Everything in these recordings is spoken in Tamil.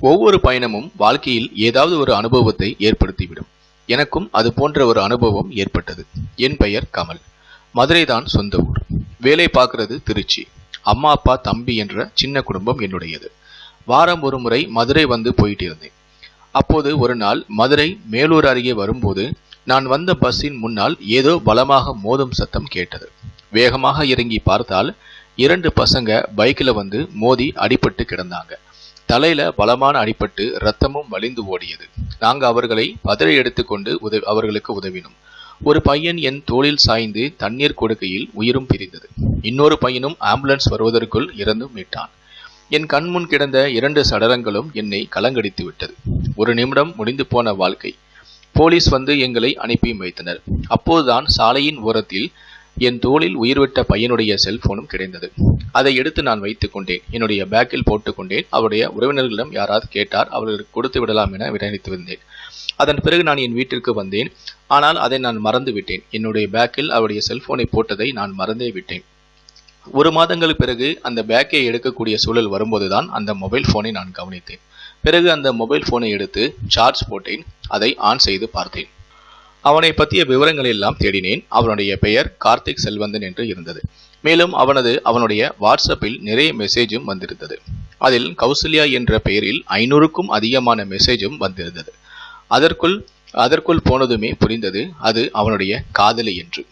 ஒவ்வொரு பயணமும் வாழ்க்கையில் ஏதாவது ஒரு அனுபவத்தை ஏற்படுத்திவிடும். எனக்கும் அது போன்ற ஒரு அனுபவம் ஏற்பட்டது. என் பெயர் கமல். மதுரை தான் சொந்த ஊர். வேலை பார்க்கறது திருச்சி. அம்மா அப்பா தம்பி என்ற சின்ன குடும்பம் என்னுடையது. வாரம் ஒரு முறை மதுரை வந்து போயிட்டு இருந்தேன் அப்போது ஒரு நாள் மதுரை மேலூர் அருகே வரும்போது நான் வந்த பஸ்ஸின் முன்னால் ஏதோ பலமாக மோதும் சத்தம் கேட்டது. வேகமாக இறங்கி பார்த்தால் இரண்டு பசங்க பைக்கில் வந்து மோதி அடிபட்டு கிடந்தாங்க. தலையில பலமான அடிபட்டு ரத்தமும் வலிந்து ஓடியது. நாங்க அவர்களை பதறி எடுத்துக்கொண்டு உதவி அவர்களுக்கு உதவினோம். ஒரு பையன் என் தோளில் சாய்ந்து தண்ணீர் கொடுக்கையில் உயிரும் பிரிந்தது. இன்னொரு பையனும் ஆம்புலன்ஸ் வருவதற்குள் இறந்து மீட்டான். என் கண்முன் கிடந்த இரண்டு சடலங்களும் என்னை கலங்கடித்து விட்டது. ஒரு நிமிடம் முடிந்து போன வாழ்க்கை. போலீஸ் வந்து எங்களை அனுப்பி வைத்தனர். அப்போதுதான் சாலையின் ஓரத்தில் என் தோளில் உயிர்விட்ட பையனுடைய செல்போனும் கிடைந்தது அதை எடுத்து நான் வைத்துக் கொண்டேன். என்னுடைய பேக்கில் போட்டுக்கொண்டேன் அவருடைய உறவினர்களிடம் யாராவது கேட்டார் அவர்களுக்கு கொடுத்து விடலாம் என விரைத்து வந்தேன். அதன் பிறகு நான் என் வீட்டிற்கு வந்தேன். ஆனால் அதை நான் மறந்து விட்டேன். என்னுடைய பேக்கில் அவருடைய செல்போனை போட்டதை நான் மறந்தே விட்டேன். ஒரு மாதங்களுக்கு பிறகு அந்த பேக்கை எடுக்கக்கூடிய சூழல் வரும்போதுதான் அந்த மொபைல் போனை நான் கவனித்தேன். பிறகு அந்த மொபைல் போனை எடுத்து சார்ஜ் போட்டேன். அதை ஆன் செய்து பார்த்தேன். அவனை பற்றிய விவரங்கள் எல்லாம் தேடினேன். அவனுடைய பெயர் கார்த்திக் செல்வந்தன் என்று இருந்தது. மேலும் அவனது அவனுடைய வாட்ஸ்அப்பில் நிறைய மெசேஜும் வந்திருந்தது. அதில் கௌசல்யா என்ற பெயரில் ஐநூறுக்கும் அதிகமான மெசேஜும் வந்திருந்தது. அதற்குள் அதற்குள் போனதுமே புரிந்தது அது அவனுடைய காதலி என்று.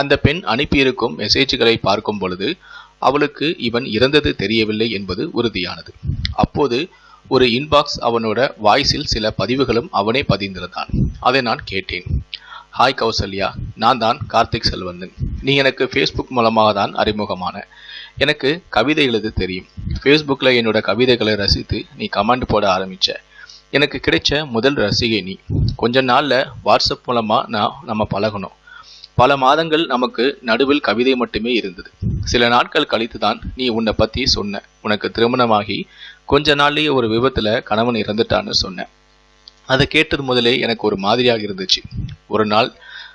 அந்த பெண் அனுப்பியிருக்கும் மெசேஜ்களை பார்க்கும் பொழுது அவளுக்கு இவன் இறந்தது தெரியவில்லை என்பது உறுதியானது. அப்போது ஒரு இன்பாக்ஸ் அவனோட வாய்ஸில் சில பதிவுகளும் அவனே பதிந்திருந்தான். அதை நான் கேட்டேன். ஹாய் கௌசல்யா. நான் தான் கார்த்திக் செல்வந்தன். நீ எனக்கு ஃபேஸ்புக் மூலமாக தான் அறிமுகமான. எனக்கு கவிதை எழுத தெரியும். ஃபேஸ்புக்கில் என்னோட கவிதைகளை ரசித்து நீ கமெண்ட் போட ஆரம்பிச்ச. எனக்கு கிடைச்ச முதல் ரசிகை நீ. கொஞ்ச நாளில் வாட்ஸ்அப் மூலமாக நான் நம்ம பழகணும். பல மாதங்கள் நமக்கு நடுவில் கவிதை மட்டுமே இருந்தது. சில நாட்கள் கழித்து தான் நீ உன்னை பற்றி சொன்ன. உனக்கு திருமணமாகி கொஞ்ச நாள்லயே ஒரு விபத்துல கணவன் இறந்துட்டான்னு சொன்னேன். அதை கேட்டது முதலே எனக்கு ஒரு மாதிரியாக இருந்துச்சு. ஒரு நாள்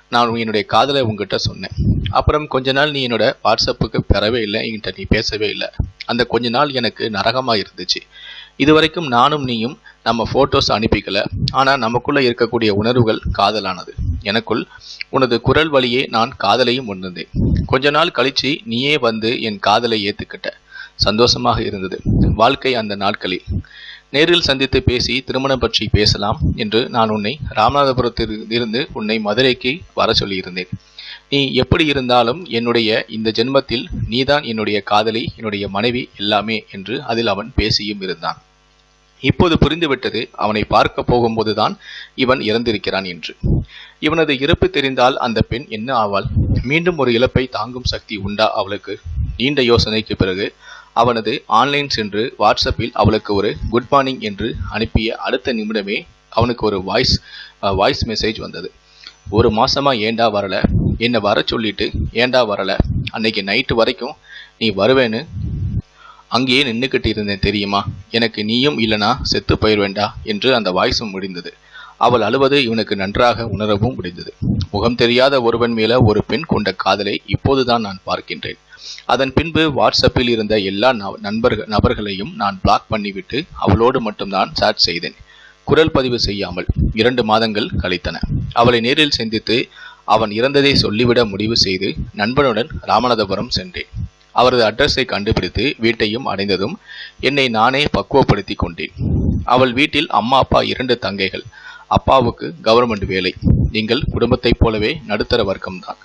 நான் என்னுடைய காதலை உங்ககிட்ட சொன்னேன். அப்புறம் கொஞ்ச நாள் நீ என்னோட வாட்ஸ்அப்புக்கு பெறவே இல்லை என்கிட்ட நீ பேசவே இல்லை. அந்த கொஞ்ச நாள் எனக்கு நரகமாக இருந்துச்சு. இதுவரைக்கும் நானும் நீயும் நம்ம ஃபோட்டோஸ் அனுப்பிக்கல. ஆனால் நமக்குள்ளே இருக்கக்கூடிய உணர்வுகள் காதலானது. எனக்குள் உனது குரல் வழியே நான் காதலையும் உணர்ந்தேன். கொஞ்ச நாள் கழிச்சு நீயே வந்து என் காதலை ஏற்றுக்கிட்ட சந்தோஷமாக இருந்தது. வாழ்க்கை அந்த நாட்களில். நேரில் சந்தித்து பேசி திருமணம் பற்றி பேசலாம் என்று நான் உன்னை ராமநாதபுரத்தில் இருந்து உன்னை மதுரைக்கு வர சொல்லியிருந்தேன். நீ எப்படி இருந்தாலும் என்னுடைய இந்த ஜென்மத்தில் நீதான் என்னுடைய காதலி என்னுடைய மனைவி எல்லாமே என்று அதில் அவன் பேசியும் இருந்தான். இப்போது புரிந்துவிட்டது அவனை பார்க்க போகும்போதுதான் இவன் இறந்திருக்கிறான் என்று. இவனது இறப்பு தெரிந்தால் அந்த பெண் என்ன ஆவாள்? மீண்டும் ஒரு இழப்பை தாங்கும் சக்தி உண்டா அவளுக்கு? நீண்ட யோசனைக்கு பிறகு அவனது ஆன்லைன் சென்று வாட்ஸ்அப்பில் அவளுக்கு ஒரு குட் மார்னிங் என்று அனுப்பிய அடுத்த நிமிடமே அவனுக்கு ஒரு வாய்ஸ் வாய்ஸ் மெசேஜ் வந்தது. ஒரு மாசமா ஏண்டா வரல? என்னை வர சொல்லிட்டு ஏண்டா வரல? அன்னைக்கு நைட்டு வரைக்கும் நீ வருவேன்னு அங்கேயே நின்றுக்கிட்டு இருந்தேன் தெரியுமா? எனக்கு நீயும் இல்லைனா செத்து போயிடுவேண்டா என்று அந்த வாய்ஸும் முடிந்தது. அவள் அழுவது இவனுக்கு நன்றாக உணரவும் முடிந்தது. முகம் தெரியாத ஒருவன் மேல ஒரு பெண் கொண்ட காதலை இப்போதுதான் நான் பார்க்கின்றேன். அதன் பின்பு வாட்ஸ்அப்பில் இருந்த எல்லா நண்பர்கள் நபர்களையும் நான் பிளாக் பண்ணிவிட்டு அவளோடு மட்டும்தான் சாட் செய்தேன். குரல் பதிவு செய்யாமல் இரண்டு மாதங்கள் கழித்தன. அவளை நேரில் சந்தித்து அவன் இறந்ததை சொல்லிவிட முடிவு செய்து நண்பனுடன் ராமநாதபுரம் சென்றேன். அவரது அட்ரஸை கண்டுபிடித்து வீட்டையும் அடைந்ததும் என்னை நானே பக்குவப்படுத்தி கொண்டேன். அவள் வீட்டில் அம்மா அப்பா இரண்டு தங்கைகள். அப்பாவுக்கு கவர்மெண்ட் வேலை. நீங்கள் குடும்பத்தைப் போலவே நடுத்தர வர்க்கம்தான்.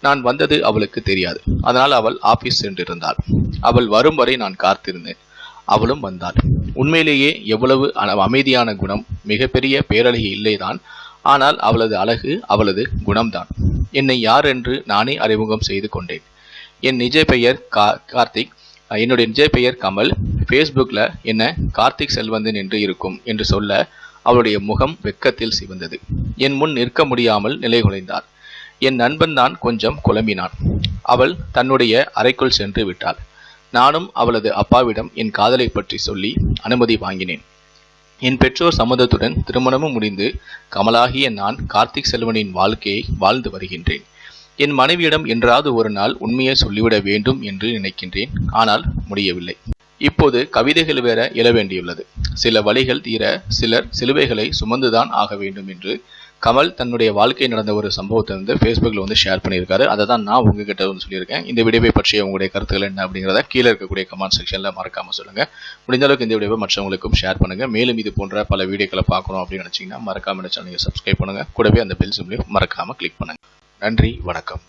நான் வந்தது அவளுக்கு தெரியாது. அதனால் அவள் ஆபீஸ் சென்றிருந்தாள். அவள் வரும் வரை நான் காத்திருந்தேன். அவளும் வந்தாள். உண்மையிலேயே எவ்வளவு அமைதியான குணம் மிகப்பெரிய பேரழகி இல்லைதான். ஆனால் அவளது அழகு அவளது குணம்தான். என்னை யார் என்று நானே அறிமுகம் செய்து கொண்டேன். என் நிஜ பெயர் கா கார்த்திக். என்னுடைய நிஜ பெயர் கமல். ஃபேஸ்புக்கில் என்ன கார்த்திக் செல்வந்தன் என்று இருக்கும் என்று சொல்ல அவளுடைய முகம் வெக்கத்தில் சிவந்தது. என் முன் நிற்க முடியாமல் நிலைகுலைந்தார். என் நண்பன் தான் கொஞ்சம் குழம்பினான். அவள் தன்னுடைய அறைக்குள் சென்று விட்டாள். நானும் அவளது அப்பாவிடம் என் காதலை பற்றி சொல்லி அனுமதி வாங்கினேன். என் பெற்றோர் சம்மதத்துடன் திருமணமும் முடிந்து கமலாகிய நான் கார்த்திக் செல்வனின் வாழ்க்கையை வாழ்ந்து வருகின்றேன். என் மனைவியிடம் என்றாவது ஒரு நாள் உண்மையை சொல்லிவிட வேண்டும் என்று நினைக்கின்றேன். ஆனால் முடியவில்லை. இப்போது கவிதைகள் வேற எழ வேண்டியுள்ளது. சில வழிகள் தீர சிலர் சிலுவைகளை சுமந்துதான் ஆக வேண்டும் என்று கமல் தன்னுடைய வாழ்க்கை நடந்த ஒரு சம்பவத்தை வந்து ஃபேஸ்புக்கில் வந்து ஷேர் பண்ணியிருக்காரு. அதை தான் நான் உங்ககிட்ட வந்து சொல்லியிருக்கேன். இந்த வீடியோவை பற்றிய உங்களுடைய கருத்துக்கள் என்ன அப்படிங்கிறத கீழே இருக்கக்கூடிய கமெண்ட் செக்ஷனில் மறக்காமல் சொல்லுங்கள் முடிஞ்ச அளவுக்கு இந்த வீடியோவை மற்றவங்களுக்கும் ஷேர் பண்ணுங்கள் மேலும் இது போன்ற பல வீடியோக்களை பார்க்கணும் அப்படின்னு நினச்சிங்கன்னா மறக்காமல் சேனலை சப்ஸ்கிரைப் பண்ணுங்கள் கூடவே அந்த பெல் சிம்லையும் மறக்காமல் கிளிக் பண்ணுங்கள் நன்றி வணக்கம்.